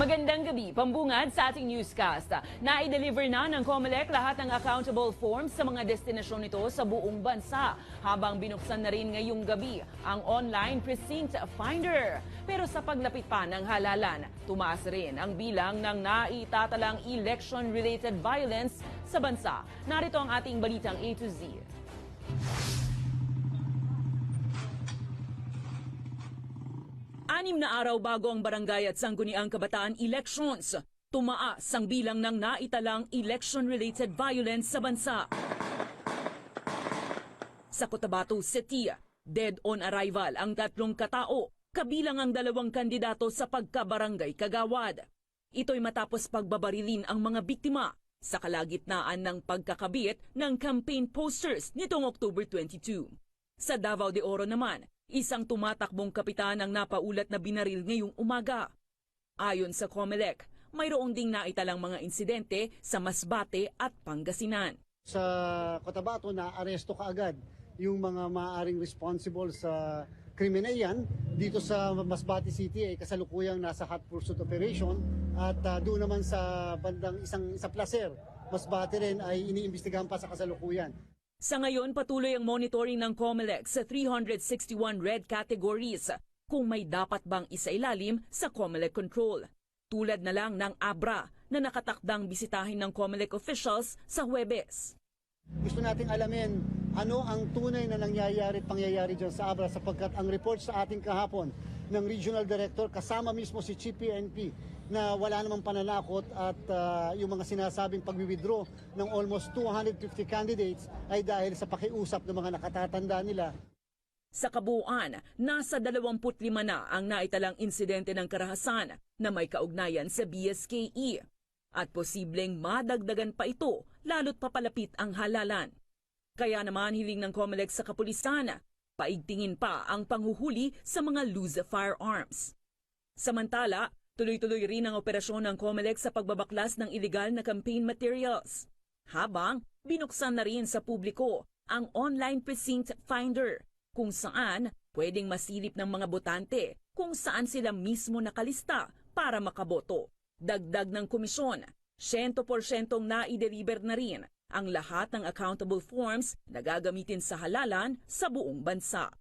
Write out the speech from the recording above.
Magandang gabi, pambungad sa ating newscast. Na-deliver na ng COMELEC lahat ng accountable forms sa mga destinasyon nito sa buong bansa habang binuksan na rin ngayong gabi ang online precinct finder. Pero sa paglapit pa ng halalan, tumaas rin ang bilang ng naitatalang election-related violence sa bansa. Narito ang ating balitang A to Z. Anim na araw bago ang barangay at sangguniang kabataan elections, tumaas ang bilang ng naitalang election-related violence sa bansa. Sa Cotabato City, dead on arrival ang tatlong katao, kabilang ang dalawang kandidato sa pagkabarangay kagawad. Ito'y matapos pagbabarilin ang mga biktima sa kalagitnaan ng pagkakabit ng campaign posters nitong October 22. Sa Davao de Oro naman, isang tumatakbong kapitan ang napaulat na binaril ngayong umaga. Ayon sa COMELEC, mayroong ding naitalang mga insidente sa Masbate at Pangasinan. sa Cotabato na aresto kaagad yung mga maaaring responsible sa krimen yan. Dito sa Masbate City ay kasalukuyang nasa hot pursuit operation at ah, doon naman sa bandang isang sa Placer, Masbate rin ay iniimbestigahan pa sa kasalukuyan. Sa ngayon, patuloy ang monitoring ng COMELEC sa 361 red categories kung may dapat bang isailalim sa COMELEC control. Tulad na lang ng ABRA na nakatakdang bisitahin ng COMELEC officials sa Huwebes. Gusto nating alamin ano ang tunay na nangyayari at pangyayari dyan sa Abra sapagkat ang report sa ating kahapon ng Regional Director kasama mismo si Chief PNP na wala namang pananakot at ah, yung mga sinasabing pag-withdraw ng almost 250 candidates ay dahil sa pakiusap ng mga nakatatanda nila Sa kabuuan, nasa 25 na ang naitalang insidente ng karahasan na may kaugnayan sa BSKE. At posibleng madagdagan pa ito lalo't papalapit ang halalan. Kaya naman hiling ng COMELEC sa kapulisan, paigtingin pa ang panghuhuli sa mga loose firearms. Samantala, tuloy-tuloy rin ang operasyon ng COMELEC sa pagbabaklas ng illegal na campaign materials. Habang binuksan na rin sa publiko ang online precinct finder kung saan pwedeng masilip ng mga botante kung saan sila mismo nakalista para makaboto. Dagdag ng komisyon, 100% na-deliver na rin ang lahat ng accountable forms na gagamitin sa halalan sa buong bansa.